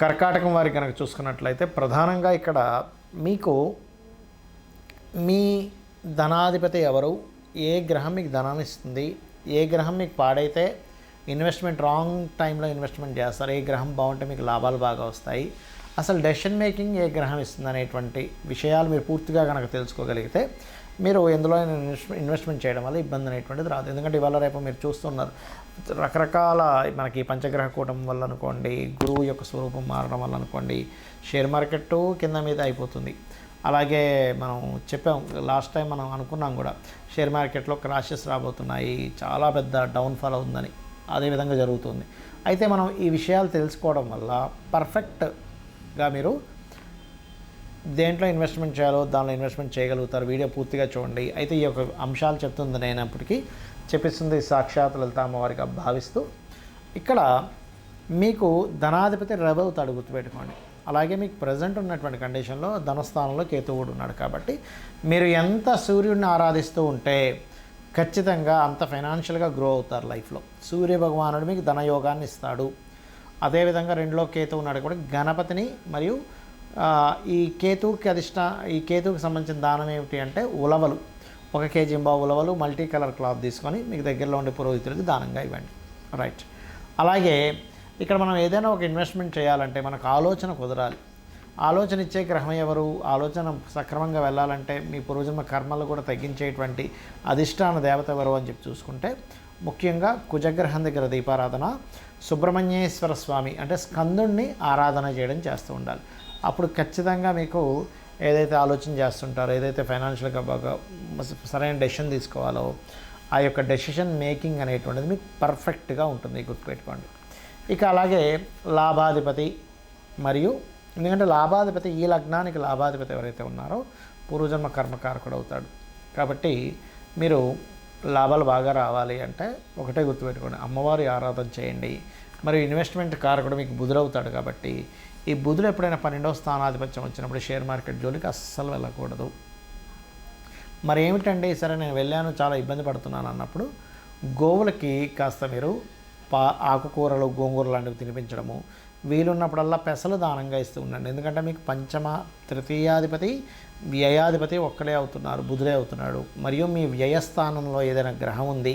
కర్కాటకం వారికి కనుక చూసుకున్నట్లయితే ప్రధానంగా ఇక్కడ మీకు మీ ధనాధిపతి ఎవరు? ఏ గ్రహం మీకు ధనాన్ని ఇస్తుంది? ఏ గ్రహం మీకు పాడైతే ఇన్వెస్ట్మెంట్ రాంగ్ టైంలో ఇన్వెస్ట్మెంట్ చేస్తారు. ఏ గ్రహం బాగుంటే మీకు లాభాలు బాగా వస్తాయి. అసలు డెసిషన్ మేకింగ్ ఏ గ్రహం ఇస్తుంది అనేటువంటి విషయాలు మీరు పూర్తిగా కనుక తెలుసుకోగలిగితే మీరు ఎందులో ఇన్వెస్ట్మెంట్ చేయడం వల్ల ఇబ్బంది అనేటువంటిది రాదు. ఎందుకంటే ఇవాళ రేపు మీరు చూస్తున్నారు రకరకాల మనకి పంచగ్రహ కూటం వల్ల అనుకోండి గురువు యొక్క స్వరూపం మారడం వల్ల అనుకోండి షేర్ మార్కెట్ కింద మీద అయిపోతుంది. అలాగే మనం చెప్పాం లాస్ట్ టైం మనం అనుకున్నాం కూడా షేర్ మార్కెట్లో క్రాషెస్ రాబోతున్నాయి చాలా పెద్ద డౌన్ఫాల్ అవుతుందని అదే విధంగా జరుగుతుంది. అయితే మనం ఈ విషయాలు తెలుసుకోవడం వల్ల పర్ఫెక్ట్గా మీరు దేంట్లో ఇన్వెస్ట్మెంట్ చేయాలో దానిలో ఇన్వెస్ట్మెంట్ చేయగలుగుతారు? వీడియో పూర్తిగా చూడండి. అయితే ఈ యొక్క అంశాలు చెప్తుంది నేనప్పటికీ చెప్పిస్తుంది సాక్షాత్ లలిత అమ్మవారిగా భావిస్తూ. ఇక్కడ మీకు ధనాధిపతి రవి అవుతాడు గుర్తుపెట్టుకోండి. అలాగే మీకు ప్రజెంట్ ఉన్నటువంటి కండిషన్లో ధనస్థానంలో కేతువుడు ఉన్నాడు కాబట్టి మీరు ఎంత సూర్యుడిని ఆరాధిస్తూ ఉంటే ఖచ్చితంగా అంత ఫైనాన్షియల్గా గ్రో అవుతారు లైఫ్లో సూర్య భగవానుడు మీకు ధనయోగాన్ని ఇస్తాడు. అదేవిధంగా రెండులో కేతు ఉన్నాడు కూడా గణపతిని మరియు ఈ కేతువుకి అధిష్ట ఈ కేతువుకి సంబంధించిన దానం ఏమిటి అంటే ఉలవలు. ఒక కేజీ బావు ఉలవలు మల్టీ కలర్ క్లాత్ తీసుకొని మీకు దగ్గరలో ఉండే పురోహితుడికి దానంగా ఇవ్వండి. రైట్. అలాగే ఇక్కడ మనం ఏదైనా ఒక ఇన్వెస్ట్మెంట్ చేయాలంటే మనకు ఆలోచన కుదరాలి. ఆలోచన ఇచ్చే గ్రహం ఎవరు? ఆలోచన సక్రమంగా వెళ్ళాలంటే మీ పూర్వజన్మ కర్మలు కూడా తగ్గించేటువంటి అధిష్టాన దేవత ఎవరు అని చెప్పి చూసుకుంటే ముఖ్యంగా కుజగ్రహం దగ్గర దీపారాధన సుబ్రహ్మణ్యేశ్వర స్వామి అంటే స్కందుణ్ణి ఆరాధన చేయడం చేస్తూ ఉండాలి. అప్పుడు ఖచ్చితంగా మీకు ఏదైతే ఆలోచన చేస్తుంటారో ఏదైతే ఫైనాన్షియల్గా బాగా సరైన డెసిషన్ తీసుకోవాలో ఆ యొక్క డెసిషన్ మేకింగ్ అనేటువంటిది మీకు పర్ఫెక్ట్గా ఉంటుంది గుర్తుపెట్టుకోండి. ఇక అలాగే లాభాధిపతి మరియు ఎందుకంటే లాభాధిపతి ఈ లగ్నానికి లాభాధిపతి ఎవరైతే ఉన్నారో పూర్వజన్మ కర్మకారకుడు అవుతాడు. కాబట్టి మీరు లాభాలు బాగా రావాలి అంటే ఒకటే గుర్తుపెట్టుకోండి. అమ్మవారి ఆరాధన చేయండి. మరియు ఇన్వెస్ట్మెంట్ కారకుడు మీకు బుధుడవుతాడు కాబట్టి ఈ బుధుడు ఎప్పుడైనా పన్నెండవ స్థానాధిపత్యం వచ్చినప్పుడు షేర్ మార్కెట్ జోలికి అస్సలు వెళ్ళకూడదు. మరి ఏమిటండి సరే నేను వెళ్ళాను చాలా ఇబ్బంది పడుతున్నాను అన్నప్పుడు గోవులకి కాస్త మీరు పా ఆకుకూరలు గోంగూర లాంటివి తినిపించడము వీలున్నప్పుడల్లా పెసలు దానంగా ఇస్తూ ఉండండి. ఎందుకంటే మీకు పంచమ తృతీయాధిపతి వ్యయాధిపతి ఒక్కడే అవుతున్నారు బుధుడే అవుతున్నాడు. మరియు మీ వ్యయస్థానంలో ఏదైనా గ్రహం ఉంది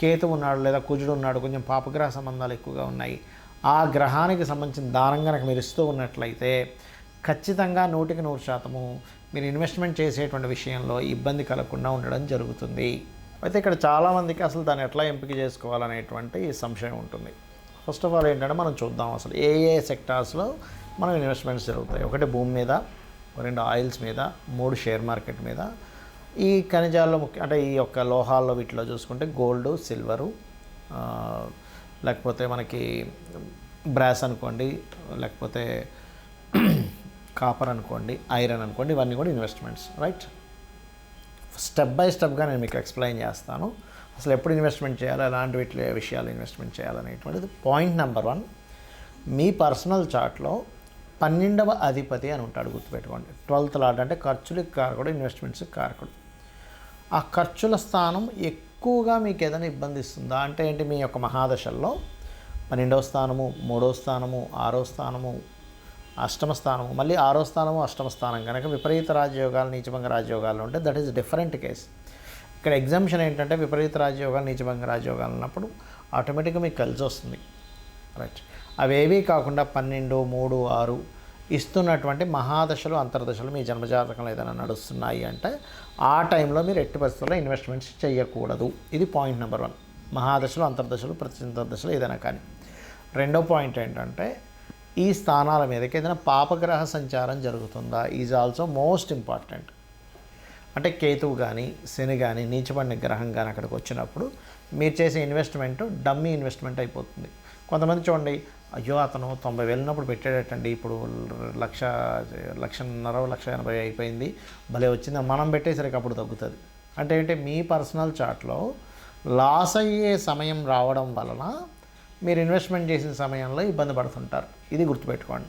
కేతు ఉన్నాడు లేదా కుజుడు ఉన్నాడు కొంచెం పాపగ్రహ సంబంధాలు ఎక్కువగా ఉన్నాయి ఆ గ్రహానికి సంబంధించిన దానం కనుక మీరు ఇస్తూ ఉన్నట్లయితే ఖచ్చితంగా నూటికి నూరు శాతము మీరు ఇన్వెస్ట్మెంట్ చేసేటువంటి విషయంలో ఇబ్బంది కలగకుండా ఉండడం జరుగుతుంది. అయితే ఇక్కడ చాలామందికి అసలు దాన్ని ఎట్లా ఎంపిక చేసుకోవాలనేటువంటి సంశయం ఉంటుంది. ఫస్ట్ ఆఫ్ ఆల్ ఏంటంటే మనం చూద్దాం అసలు ఏ ఏ సెక్టార్స్లో మనం ఇన్వెస్ట్మెంట్స్ జరుగుతాయి. ఒకటి భూమి మీద రెండు ఆయిల్స్ మీద మూడు షేర్ మార్కెట్ మీద. ఈ ఖనిజాల్లో ముఖ్య అంటే ఈ యొక్క లోహాల్లో వీటిలో చూసుకుంటే గోల్డ్ సిల్వరు లేకపోతే మనకి బ్రాస్ అనుకోండి లేకపోతే కాపర్ అనుకోండి ఐరన్ అనుకోండి ఇవన్నీ కూడా ఇన్వెస్ట్మెంట్స్ రైట్ స్టెప్ బై స్టెప్గా నేను మీకు ఎక్స్ప్లెయిన్ చేస్తాను. అసలు ఎప్పుడు ఇన్వెస్ట్మెంట్ చేయాలి ఎలాంటి వీటి విషయాలు ఇన్వెస్ట్మెంట్ చేయాలనేటువంటిది పాయింట్ నెంబర్ వన్ మీ పర్సనల్ చార్ట్లో పన్నెండవ అధిపతి అని ఉంటాడు గుర్తుపెట్టుకోండి. ట్వెల్త్ లాట్ అంటే ఖర్చులకు కారకుడు ఇన్వెస్ట్మెంట్స్ కారకుడు. ఆ ఖర్చుల స్థానం ఎక్కువగా మీకు ఏదైనా ఇబ్బంది ఇస్తుందా అంటే ఏంటి మీ యొక్క మహాదశల్లో? పన్నెండవ స్థానము మూడో స్థానము ఆరో స్థానము అష్టమ స్థానము మళ్ళీ ఆరో స్థానము అష్టమ స్థానం కనుక విపరీత రాజయోగాలు నీచభంగ రాజయోగాలు ఉంటే దట్ ఈస్ డిఫరెంట్ కేస్ ఇక్కడ ఎగ్జామ్షన్ ఏంటంటే విపరీత రాజయోగాలు నీచభంగ రాజయోగాలు ఉన్నప్పుడు ఆటోమేటిక్గా మీకు కలిసి వస్తుంది రైట్ అవేవీ కాకుండా పన్నెండు మూడు ఆరు ఇస్తున్నటువంటి మహాదశలు అంతర్దశలు మీ జన్మజాతకంలో ఏదైనా నడుస్తున్నాయి అంటే ఆ టైంలో మీరు ఎట్టి పరిస్థితుల్లో ఇన్వెస్ట్మెంట్స్ చేయకూడదు. ఇది పాయింట్ నెంబర్ వన్ మహాదశలు అంతర్దశలు ప్రతి ఏదైనా కానీ. రెండో పాయింట్ ఏంటంటే ఈ స్థానాల మీదకి ఏదైనా పాపగ్రహ సంచారం జరుగుతుందా? ఈజ్ ఆల్సో మోస్ట్ ఇంపార్టెంట్ అంటే కేతువు కానీ శని కానీ నీచపడిన గ్రహం కానీ అక్కడికి వచ్చినప్పుడు మీరు చేసే ఇన్వెస్ట్మెంట్ డమ్మీ ఇన్వెస్ట్మెంట్ అయిపోతుంది. కొంతమంది చూడండి అయ్యో అతను తొంభై వెళ్ళినప్పుడు పెట్టాడటండి. ఇప్పుడు లక్ష లక్షన్నర లక్ష ఎనభై అయిపోయింది. భలే వచ్చింది. మనం పెట్టేసరికి అప్పుడు తగ్గుతుంది. అంటే ఏంటి? మీ పర్సనల్ చార్ట్లో లాస్ అయ్యే సమయం రావడం వలన మీరు ఇన్వెస్ట్మెంట్ చేసిన సమయంలో ఇబ్బంది పడుతుంటారు. ఇది గుర్తుపెట్టుకోండి.